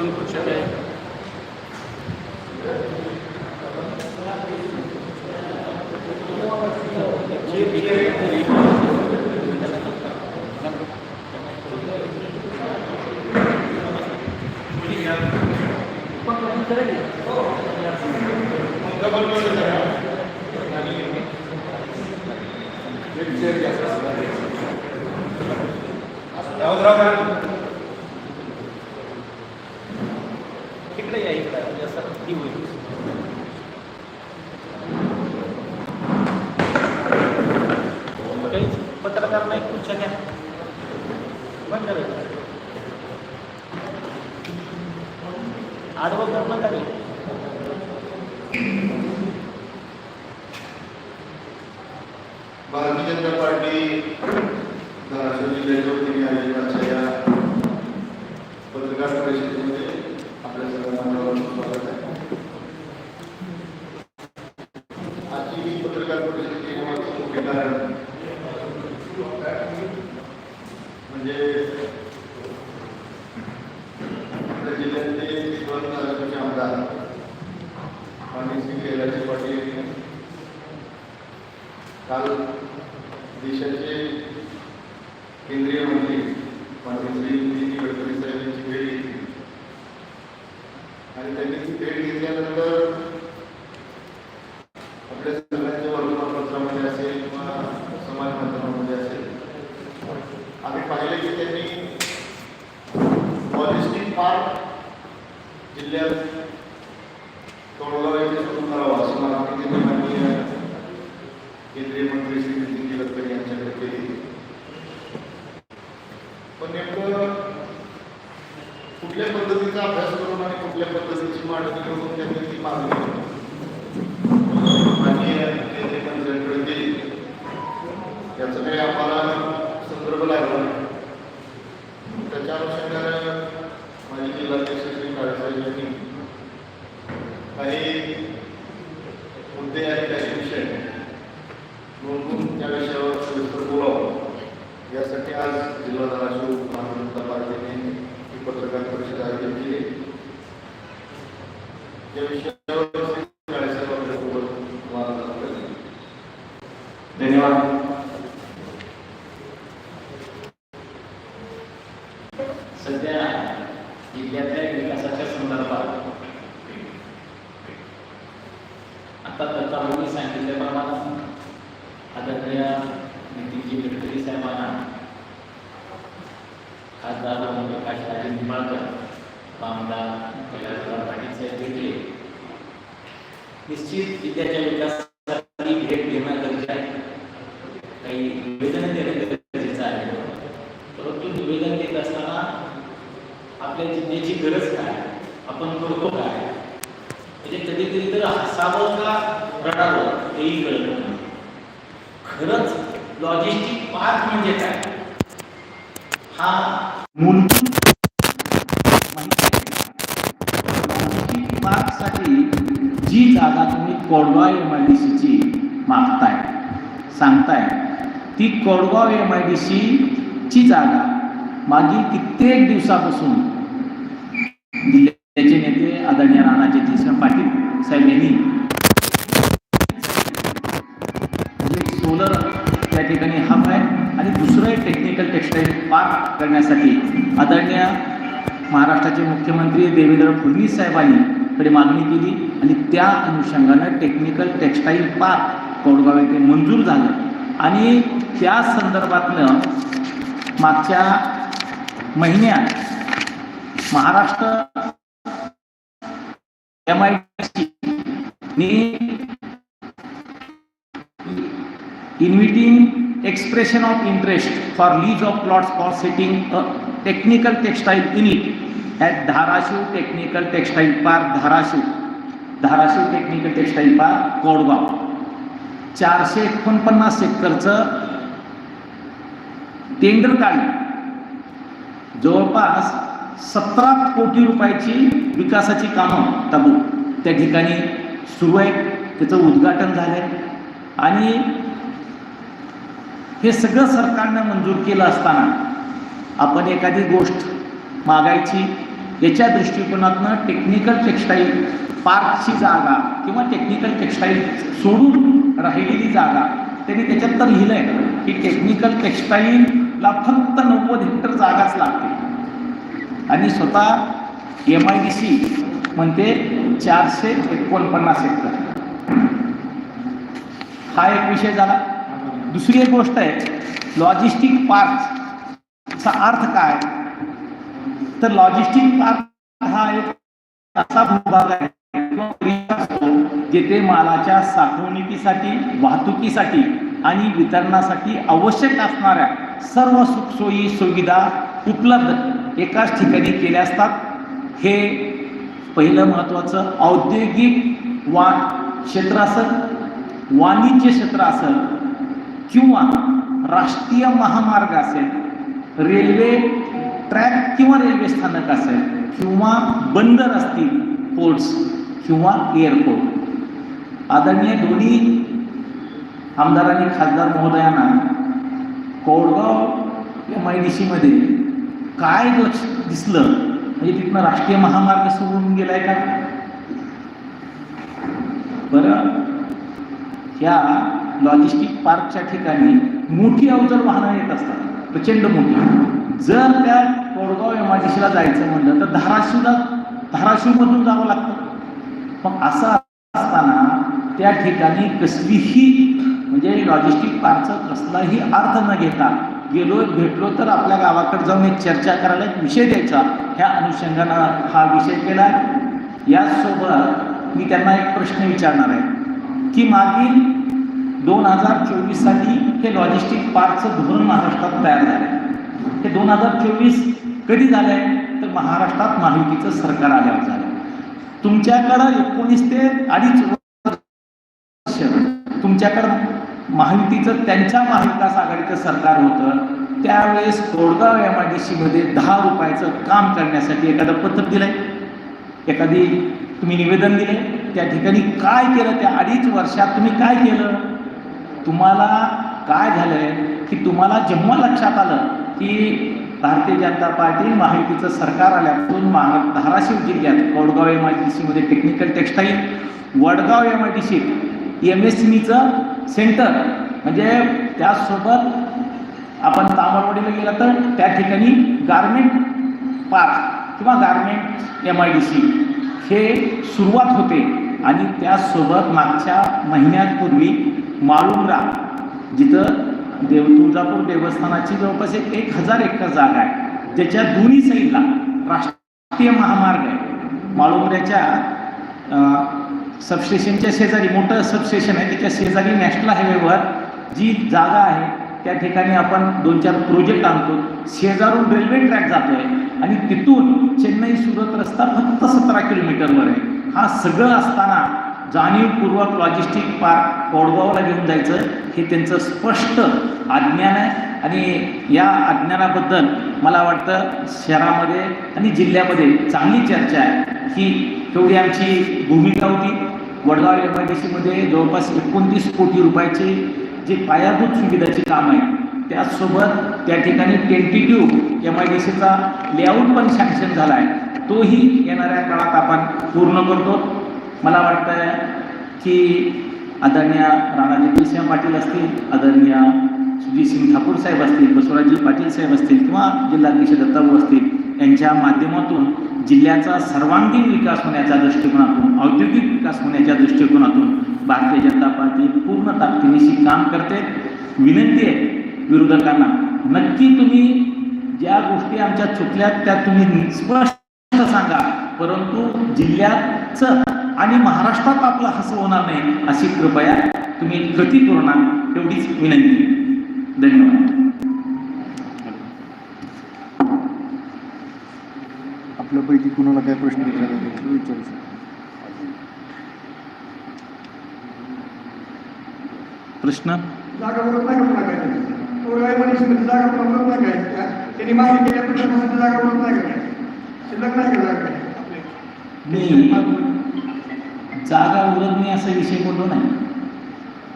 दोन खुर्च्या आहेत इकडे या इकडे म्हणजे असं ती होईल काही पत्रकार नाही खुर्च्या घ्या बंद करायचं आडवं कर नका रे. भारतीय जनता पार्टी धाराशिव जिल्ह्याच्या वतीने आयोजित या पत्रकार परिषदेमध्ये आपल्या सर्वांना मनापासून स्वागत आहे आजची ही पत्रकार परिषद येण्यामागचं मुख्य कारण म्हणजे There is no आमदार कैलासराव पाटील साहेब भेटले निश्चित विद्याच्या विकासासाठी भेट गरजेचं आहे. काही निवेदन देणं गरजेचं आहे. परंतु निवेदन देत असताना आपल्या जिल्ह्याची गरज काय? आपण करतो काय? म्हणजे कधी तर हसावं का रडावं तेही कळत नाही. खरंच लॉजिस्टिक पार्क म्हणजे काय? हा मूलभूत लॉजिस्टिक पार्कसाठी जी जागा तुम्ही कोडगाव एम आय डी सीची मागताय सांगताय. ती कोडगाव एम आय डी सीची जागा मागील कित्येक दिवसापासून जिल्ह्याचे नेते आदरणीय राणा जगदीशराव पाटील साहेब यांनी म्हणजे सोलर त्या ठिकाणी हब आहे आणि दुसरं टेक्निकल टेक्सटाईल पार्क करण्यासाठी आदरणीय महाराष्ट्राचे मुख्यमंत्री देवेंद्र फडणवीस साहेबांनी कडे मागणी केली. आणि त्या अनुषंगानं टेक्निकल टेक्सटाईल पार्क कोडगाव येथे मंजूर झालं. आणि त्या संदर्भातलं मागच्या महिन्यात Maharashtra M I inviting expression of interest for lease of plots for setting technical technical unit at Dharashiv technical Technical park Dharashiv Dharashiv technical textile park Kodgaon चारशे एकोणपन्नास एकरचं टेंडर काढलं. जवळपास सतरा कोटी रुपयाची विकासाची कामं तबू त्या ठिकाणी सुरू आहेत त्याचं उद्घाटन झालंय. आणि हे सगळं सरकारनं मंजूर केलं असताना आपण एखादी गोष्ट मागायची याच्या दृष्टिकोनातनं टेक्निकल टेक्स्टाईल पार्कची जागा किंवा टेक्निकल टेक्स्टाईल सोडून राहिलेली जागा त्यांनी त्याच्यात तर लिहिलं आहे की टेक्निकल टेक्स्टाईलला फक्त नव्वद हेक्टर जागाच लागते. आणि स्वतः एम आय डी सी म्हणते चारशे एकोणपन्नास हेक्टर. हा एक विषय झाला. दुसरी एक गोष्ट आहे लॉजिस्टिक पार्कचा अर्थ काय? तर लॉजिस्टिक पार्क हा एक असा भूभाग आहे. जेथे मालाच्या साठवणुकीसाठी वाहतुकीसाठी आणि वितरणासाठी आवश्यक असणाऱ्या सर्व सुखसोयी सुविधा उपलब्ध एकाच ठिकाणी केल्या असतात. हे पहिलं महत्त्वाचं औद्योगिक वा क्षेत्र असेल वाणिज्य क्षेत्र असेल किंवा राष्ट्रीय महामार्ग असेल रेल्वे ट्रॅक किंवा रेल्वे स्थानक असेल किंवा बंदर असतील पोर्ट्स किंवा एअरपोर्ट आदरणीय दोन्ही आमदारांनी खासदार महोदयांना कोडगाव एम आय डी सीमध्ये काय लक्ष दिसलं? म्हणजे तिथनं राष्ट्रीय महामार्ग सोडून गेलाय का? बरं ह्या लॉजिस्टिक पार्कच्या ठिकाणी मोठी अवजड वाहनं येत असतात. प्रचंड मोठी. जर त्या कोडगाव एम आय डीसीला जायचं म्हणलं तर धाराशिवला धाराशिवमधून जावं लागतं. मग असं असताना त्या ठिकाणी कसलीही म्हणजे लॉजिस्टिक पार्कचा कसलाही अर्थ न घेता गेलो भेटलो तर आपल्या गावाकडे जाऊन एक चर्चा करायला एक विषय द्यायचा. ह्या अनुषंगानं हा विषय केला याचसोबत मी त्यांना एक प्रश्न विचारणार आहे. की मागील दोन हजार चोवीस साली हे लॉजिस्टिक पार्कचं धोरण महाराष्ट्रात तयार झालं आहे हे दोन हजार चोवीस कधी झालं आहे तर महाराष्ट्रात महायुतीचं सरकार आल्यावर झालं तुमच्याकडं एकोणीस ते अडीच वर्ष. तुमच्याकडं महायुतीचं त्यांच्या महाविकास आघाडीचं सरकार होतं. त्यावेळेस कोडगाव एम आय डी सीमध्ये दहा रुपयाचं काम करण्यासाठी एखादं पत्र दिलंय. एखादी तुम्ही निवेदन दिले त्या ठिकाणी काय केलं? त्या अडीच वर्षात तुम्ही काय केलं? तुम्हाला काय झालंय? की तुम्हाला जेव्हा लक्षात आलं की भारतीय जनता पार्टी महायुतीचं सरकार आल्यापासून महा धाराशिव जिल्ह्यात कोडगाव एम आय डी सीमध्ये technical textile Vadgaon M I D सीत एम एस सीचं सेंटर म्हणजे त्यासोबत आपण तामरवाडीला गेला तर त्या ठिकाणी गारमेंट पार्क किंवा garment M I D C हे सुरुवात होते. आणि त्यासोबत मागच्या महिन्यापूर्वी माळुंगरा जिथं देव तुळजापूर देवस्थानाची जवळपास एक एक हजार एकर जागा आहे. ज्याच्या दोन्ही साईडला राष्ट्रीय महामार्ग आहे. माळुंगऱ्याच्या सबस्टेशनच्या शेजारी मोठं सबस्टेशन आहे. त्याच्या शेजारी नॅशनल हायवेवर जी जागा आहे त्या ठिकाणी आपण दोन चार प्रोजेक्ट आणतो. शेजारून रेल्वे ट्रॅक जातो आहे आणि तिथून चेन्नई सुरत रस्ता फक्त सतरा किलोमीटरवर आहे. हा सगळं असताना जाणीवपूर्वक लॉजिस्टिक पार्क कोडगावला घेऊन जायचं हे त्यांचं स्पष्ट अज्ञान आहे. आणि या अज्ञानाबद्दल मला वाटतं शहरामध्ये आणि जिल्ह्यामध्ये चांगली चर्चा आहे. ही एवढी आमची भूमिका होती. वडगाव एम आय डी सीमध्ये जवळपास एकोणतीस कोटी रुपयाची जे पायाभूत सुविधाची काम आहे त्याचसोबत त्या ठिकाणी टेंटेटिव्ह एम आय डी सीचा लेआउट पण सँक्शन झाला आहे. तोही येणाऱ्या काळात आपण पूर्ण करतो. मला वाटतं की आदरणीय राणाजी सिंह पाटील असतील आदरणीय सुजीतसिंग ठाकूर साहेब असतील बसवराजजी पाटील साहेब असतील किंवा जिल्हाध्यक्ष दत्ताभाऊ असतील यांच्या माध्यमातून जिल्ह्याचा सर्वांगीण विकास होण्याच्या दृष्टिकोनातून औद्योगिक विकास होण्याच्या दृष्टिकोनातून भारतीय जनता पार्टी पूर्ण ताकदीनिशी काम करते. विनंती आहे विरोधकांना नक्की तुम्ही ज्या गोष्टी आमच्या चुकल्यात त्या तुम्ही स्पष्ट सांगा. परंतु जिल्ह्याचं आणि महाराष्ट्रात आपलं हसं होणार नाही अशी कृपया तुम्ही कृती करू नका एवढीच विनंती. धन्यवाद. आपल्यापैकी कुणाला काय प्रश्न विचारायचे विचारू शकतो. प्रश्न? मी जागा उरत नाही असा विषय बोललो नाही.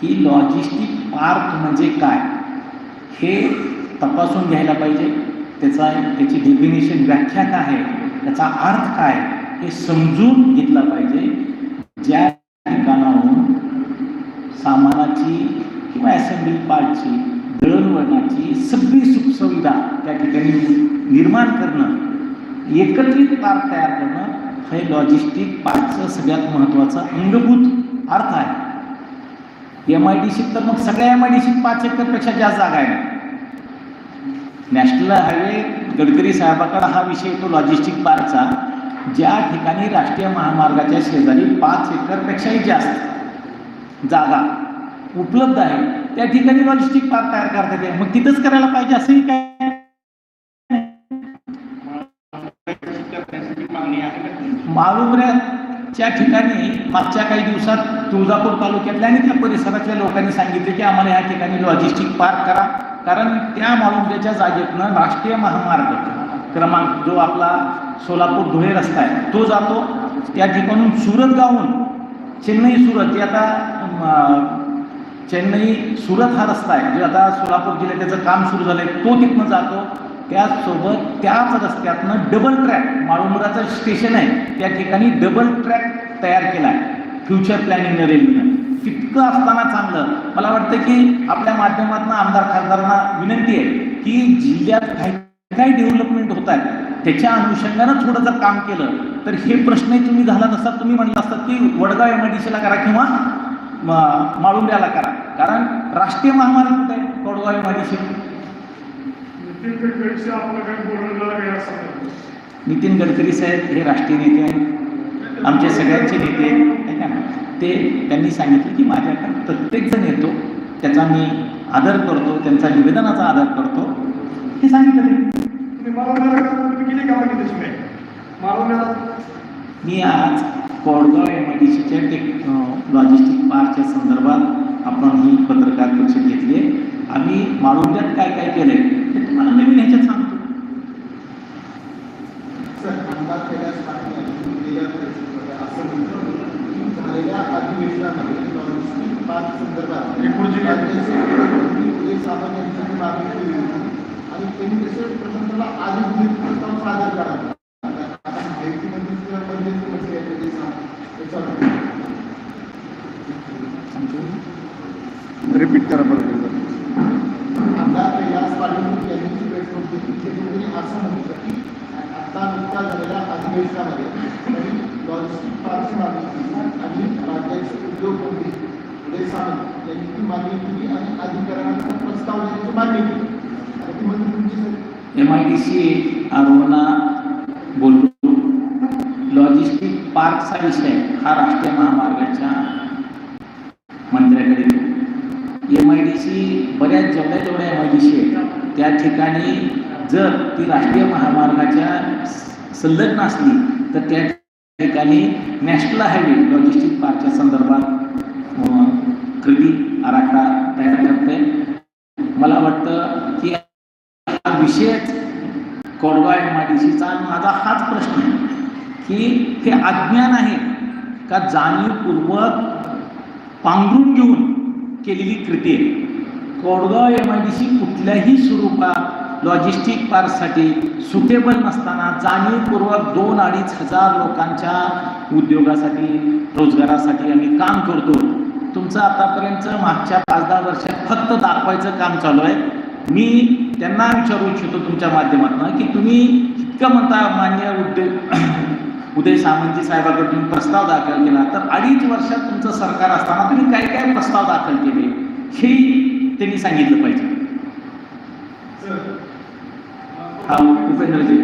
की लॉजिस्टिक पार्क म्हणजे काय? हे तपासून घ्यायला पाहिजे. त्याचा त्याची डेफिनेशन व्याख्या काय आहे? त्याचा अर्थ काय हे समजून घेतला पाहिजे. ज्या ठिकाणाहून सामानाची किंवा असेंब्ली पार्टची दळणवळणाची सगळी सुखसुविधा त्या ठिकाणी निर्माण करणं एकत्रित पार्क तयार करणं हे लॉजिस्टिक पार्कचं सगळ्यात महत्त्वाचं अंगभूत अर्थ आहे. एम आय डी सीत तर मग सगळ्या एम आय डी पाच एकरपेक्षा जास्त जागा आहे नॅशनल हायवे गडकरी साहेबाकडे हा विषय येतो लॉजिस्टिक पार्कचा. ज्या ठिकाणी राष्ट्रीय महामार्गाच्या शेजारी पाच एकरपेक्षाही जास्त जागा उपलब्ध आहे त्या ठिकाणी लॉजिस्टिक पार्क तयार करता येते मग तिथंच करायला पाहिजे असंही काय माळुंबऱ्याच्या ठिकाणी मागच्या काही दिवसात तुळजापूर तालुक्यातल्या आणि त्या परिसरातल्या लोकांनी सांगितले की आम्हाला या ठिकाणी लॉजिस्टिक पार्क करा. कारण त्या माळुंबऱ्याच्या जागेतनं राष्ट्रीय महामार्ग क्रमांक जो आपला सोलापूर धुळे रस्ता आहे तो जातो. त्या ठिकाणून सुरत गावून चेन्नई सुरत जे आता चेन्नई सुरत हा रस्ता आहे. जे आता सोलापूर जिल्ह्यात त्याचं काम सुरू झालं आहे तो तिथनं जातो. त्याचसोबत त्याच रस्त्यातनं डबल ट्रॅक माळुंबराचं स्टेशन आहे. त्या ठिकाणी डबल ट्रॅक तयार केला आहे फ्युचर प्लॅनिंग रेल्वेनं तितकं असताना चांगलं. मला वाटतं की आपल्या माध्यमातून आमदार खासदारांना विनंती आहे की जिल्ह्यात काही काही डेव्हलपमेंट होत आहेत. त्याच्या अनुषंगानं थोडं जर काम केलं तर हे प्रश्नही तुम्ही झाला नसता तुम्ही म्हणलं असतात की वडगाव एम आय डी सीला करा किंवा म- माळुंब्याला करा. कारण राष्ट्रीय महामार्ग कुठे आहे? Vadgaon M I D C Nitin Gadkari साहेब हे राष्ट्रीय नेते आहेत. आमचे सगळ्यांचे नेते आहेत. ते त्यांनी सांगितलं की माझ्याकडे प्रत्येकजण येतो त्याचा मी आदर करतो त्यांचा निवेदनाचा आदर करतो. हे सांगितलं मी आज कोडगाव एम आय डी सीच्या टेक लॉजिस्टिक पार्कच्या संदर्भात आपण ही पत्रकार परिषद घेतली आहे. आम्ही माळुंब्यात काय काय केलं आहे ते तुम्हाला नवीन ह्याच्यात सांगतो सर आमदार कैलास पाटील यांनी दिलेल्या परिस्थितीमध्ये असं म्हटलं की झालेल्या अधिवेशनामध्ये लॉजिस्टिक पार्क संदर्भात रिपोर्टची काय? राज्याचे सामान्य उदय मागणी केली होती आणि त्यांनी तसे प्रथम आधीच नीट प्रस्ताव सादर करावा रिपीट करा बरोबर आमदार कैलास पाटील यांनी भेट प्रेस नोट दिली ते तुम्ही असं म्हटलं की आता नुकता झालेल्या अधिवेशनामध्ये त्यांनी लॉजिस्टिक पार्कची मागणी केली आणि राज्याचे उद्योग मंत्री उदय सामंत यांनी ती मागणी केली आणि अधिकाऱ्यांना मागणी केली एम आय डी सी अरुणा बोलू लॉजिस्टिक पार्कचा विषय हा राष्ट्रीय महामार्गाच्या मंत्र्याकडे एम आय डी सी बऱ्याच जेवढ्या जेवढ्या एम आय डी सी आहेत त्या ठिकाणी जर ती राष्ट्रीय महामार्गाच्या संलग्न असली तर त्या ठिकाणी नॅशनल हायवे लॉजिस्टिक पार्कच्या संदर्भात कृती आराखडा तयार मला वाटतं की हा विषयच कोडवा एम आय डी सीचा माझा हाच प्रश्न आहे की हे अज्ञान आहे का जाणीवपूर्वक पांघरून घेऊन केलेली कृती आहे? Kodgaon M I D C कुठल्याही स्वरूपात लॉजिस्टिक पार्कसाठी सुटेबल नसताना जाणीवपूर्वक दोन अडीच हजार लोकांच्या उद्योगासाठी रोजगारासाठी आम्ही काम करतो. तुमचं आतापर्यंतचं मागच्या पाच दहा वर्षात फक्त दाखवायचं काम चालू आहे. मी त्यांना विचारू इच्छितो तुमच्या माध्यमातून की तुम्ही इतकं म्हणता मान्य उद्योग उदय सामंतजी साहेबाकडे तुम्ही प्रस्ताव दाखल केला. तर अडीच वर्षात तुमचं सरकार असताना तुम्ही काय काय प्रस्ताव दाखल केले हेही त्यांनी सांगितलं पाहिजे. हा उपेंद्रजी.